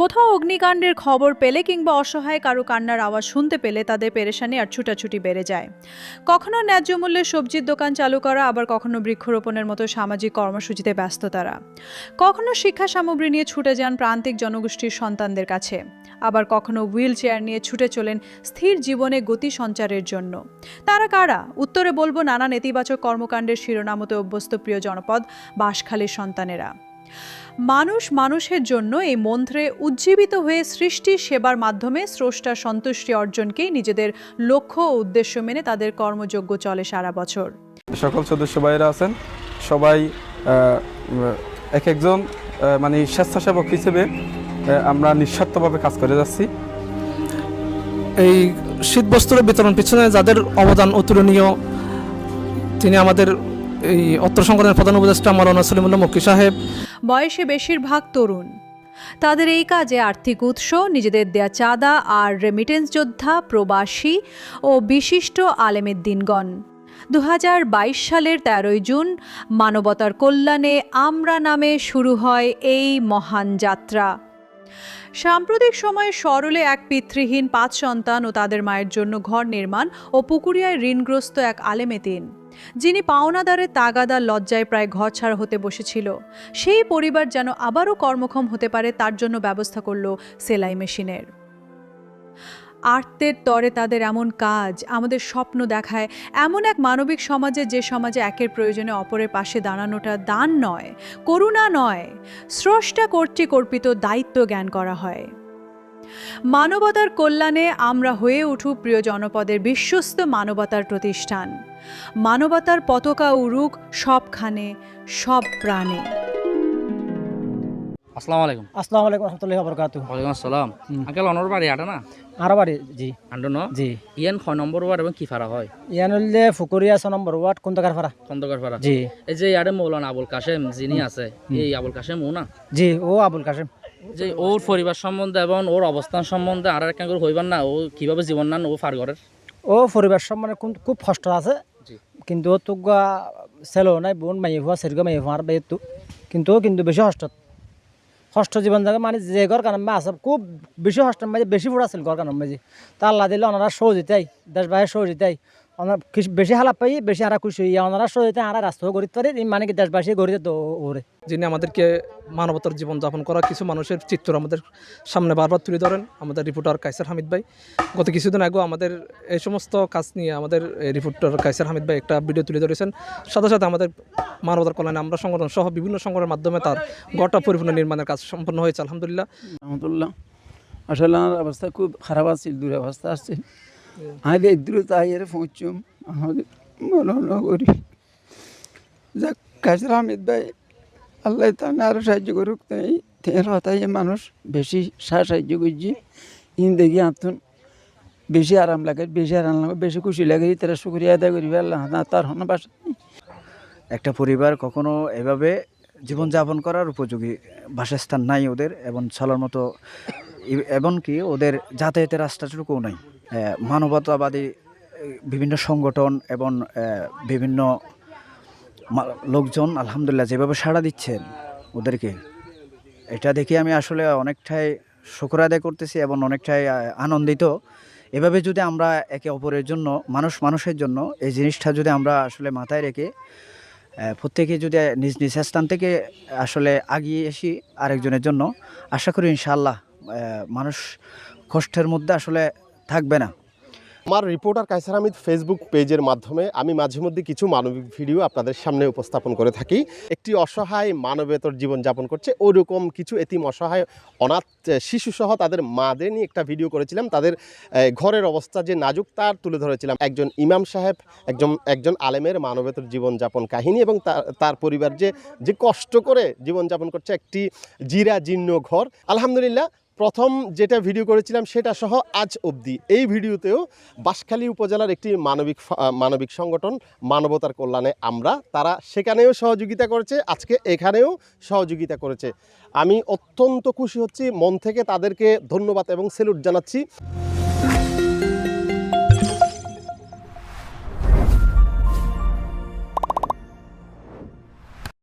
কোথাও অগ্নিকাণ্ডের খবর পেলে কিংবা অসহায় কারও কান্নার আওয়াজ শুনতে পেলে তাদের পেরেশানি আর ছুটাছুটি বেড়ে যায়। কখনো ন্যায্য মূল্যে সবজির দোকান চালু করা, আবার কখনো বৃক্ষরোপণের মতো সামাজিক কর্মসূচিতে ব্যস্ত তারা। কখনো শিক্ষা সামগ্রী নিয়ে ছুটে যান প্রান্তিক জনগোষ্ঠীর সন্তানদের কাছে। আবার কখনো হুইল চেয়ার নিয়ে ছুটে চলেন স্থির জীবনে গতি সঞ্চারের জন্য। তারা কারা? উত্তরে বলব নানা নেতিবাচক কর্মকাণ্ডের শিরোনামতে অভ্যস্ত প্রিয় জনপদ বাঁশখালীর সন্তানেরা। মানুষ মানুষের জন্য এই মন্ত্রে উজ্জীবিত হয়ে সৃষ্টি সেবার মাধ্যমে স্রষ্টার সন্তুষ্টি অর্জনকেই নিজেদের লক্ষ্য ও উদ্দেশ্য মেনে তাদের কর্মযোগ্য চলে সারা বছর। সকল সদস্য ভাইরা আছেন সবাই এক একজন মানে স্বেচ্ছাসেবক হিসেবে আমরা নিঃস্বার্থভাবে কাজ করে যাচ্ছি। এই শীত বস্ত্র বিতরণ পিছনে যাদের অবদান অতুলনীয় তিনি আমাদের এই অত্র সংগঠনের প্রধান উপদেষ্টা মালানা সলিমুল্লাহ মক্কি সাহেব। বয়সে বেশিরভাগ তরুণ। তাদের এই কাজে আর্থিক উৎস, নিজেদের দেয়া চাঁদা আর রেমিটেন্স যোদ্ধা, প্রবাসী ও বিশিষ্ট আলেমের দিনগণ। দু হাজার বাইশ সালের তেরোই জুন মানবতার কল্যাণে আমরা নামে শুরু হয় এই মহান যাত্রা। সাম্প্রতিক সময়ে সরলে এক পিতৃহীন পাঁচ সন্তান ও তাদের মায়ের জন্য ঘর নির্মাণ ও পুকুরিয়ায় ঋণগ্রস্ত এক আলেমে আলেমেতিন যিনি পাওনাদারের তাগাদা লজ্জায় প্রায় ঘরছাড়া হতে বসেছিল। সেই পরিবার যেন আবারও কর্মক্ষম হতে পারে, তার জন্য ব্যবস্থা করল সেলাই মেশিনের। আর্তের তরে তাদের এমন কাজ, আমাদের স্বপ্ন দেখায়, এমন এক মানবিক সমাজে যে সমাজে একের প্রয়োজনে অপরের পাশে দাঁড়ানোটা দান নয়, করুণা নয়। স্রষ্টা কর্তৃক অর্পিত দায়িত্ব জ্ঞান করা হয়। মানবতার কল্যাণে আমরা হয়ে উঠু প্রিয় জনপদের বিশ্বস্ত মানবতার প্রতিষ্ঠান। মানবতার পতাকা উড়ুক সবখানে সব প্রাণে। আসসালামু আলাইকুম। আসসালামু আলাইকুম রহমতুল্লাহি বরকাতু ওয়ালাইকুম আসসালাম। আঙ্কেল অনর বাড়ি আটা না? আর বাড়ি জি। আন্ডো ন? জি। ইয়ান ছয় নম্বর ওয়ার্ড এবং কি ফারা হয়? ইয়ান হলে ফুকুরিয়া ছ নম্বর ওয়ার্ড কোনটাকার ফারা। ফারা। জি। এই যে ইয়ারে মৌলানা আবুল কাশেম যিনি আছে এই আবুল কাশেম ও না? জি ও আবুল কাসেম যে ওর পরিবার সম্বন্ধে এবং ওর অবস্থান সম্বন্ধে আর একটা করে হইবার না ও কীভাবে জীবন নান ও ফার ঘরের? ও পরিবার সম্মানে কোন- খুব কষ্ট আছে। কিন্তু ও তো ছেলেও নাই বোন মাইয়ে হওয়া সেরকম মাইয়ে হওয়ার বাইরে তো কিন্তু ও কিন্তু বেশি কষ্ট। কষ্ট জীবন থাকে মানে যে ঘর কারণ আছে খুব বেশি কষ্ট মাঝে বেশি ফুট আছিল ঘর কারণ মাঝে তা আল্লাহ দিলে ওনারা সহজিতাই দেশ বাইরে সহজিতাই ওনার বেশি হালাপ পাই বেশি আরা খুশি হইয়া ওনারা সহজিতাই আরা রাস্তা করিতে পারি মানে কি দেশবাসী তো ওরে। যিনি আমাদেরকে মানবতার জীবনযাপন করা কিছু মানুষের চিত্র আমাদের সামনে বারবার তুলে ধরেন আমাদের রিপোর্টার কাইসার হামিদ ভাই। গত কিছুদিন আগেও আমাদের এই সমস্ত কাজ নিয়ে আমাদের রিপোর্টার কাইসার হামিদ ভাই একটা ভিডিও তুলে ধরেছেন। সাথে সাথে আমাদের মানবতার কল্যাণে আমরা সংগঠন সহ বিভিন্ন সংগঠনের মাধ্যমে তার গড়টা পরিপূর্ণ নির্মাণের কাজ সম্পন্ন হয়েছে আলহামদুলিল্লাহ। রহমতুল্লাহ। আসলে আমার অবস্থা খুব খারাপ আছে দূরে অবস্থা আছে আমি এই দূরে তাই এর পৌঁছুম আমাদের যাক, কাজর আহমেদ ভাই, আল্লাহ তাহলে আরও সাহায্য করুক, তাই তের মানুষ বেশি সাহায্য করছি। ইন দেখি আতুন, বেশি আরাম লাগে, বেশি আরাম লাগে, বেশি খুশি লাগে, তারা শুক্রিয়া আদায় করি আল্লাহ তার হন। একটা পরিবার কখনো এভাবে জীবনযাপন করার উপযোগী বাসস্থান নাই ওদের, এবং চলার মতো এমনকি ওদের যাতায়াতের রাস্তাটুকুও নাই। মানবতাবাদী বিভিন্ন সংগঠন এবং বিভিন্ন লোকজন আলহামদুলিল্লাহ যেভাবে সাড়া দিচ্ছেন ওদেরকে এটা দেখে আমি আসলে অনেকটাই শুক্র আদায় করতেছি এবং অনেকটাই আনন্দিত। এভাবে যদি আমরা একে অপরের জন্য মানুষ মানুষের জন্য এই জিনিসটা যদি আমরা আসলে মাথায় রেখে প্রত্যেকে যদি নিজ নিজ স্থান থেকে আসলে আগিয়ে আসি আরেকজনের জন্য আশা করি ইনশাআল্লাহ আহ, মানুষ কষ্টের মধ্যে আসলে থাকবে না। আমার রিপোর্টার কাইসার আহমেদ ফেসবুক পেজের মাধ্যমে আমি মাঝে মধ্যে কিছু মানবিক ভিডিও আপনাদের সামনে উপস্থাপন করে থাকি। একটি অসহায় মানবেতর জীবনযাপন করছে, ওরকম কিছু এতিম অসহায় অনাথ শিশুসহ তাদের মাদের নিয়ে একটা ভিডিও করেছিলাম। তাদের ঘরের অবস্থা যে নাজুক তার তুলে ধরেছিলাম। একজন ইমাম সাহেব, একজন একজন আলেমের মানবেতর জীবনযাপন কাহিনী এবং তার তার পরিবার যে যে কষ্ট করে জীবনযাপন করছে, একটি জিরা জীর্ণ ঘর। আলহামদুলিল্লাহ প্রথম যেটা ভিডিও করেছিলাম সেটা সহ আজ অবধি। এই ভিডিওতেও বাঁশখালী উপজেলার একটি মানবিক মানবিক সংগঠন মানবতার কল্যাণে আমরা, তারা সেখানেও সহযোগিতা করেছে, আজকে এখানেও সহযোগিতা করেছে। আমি অত্যন্ত খুশি হচ্ছি, মন থেকে তাদেরকে ধন্যবাদ এবং সেলুট জানাচ্ছি।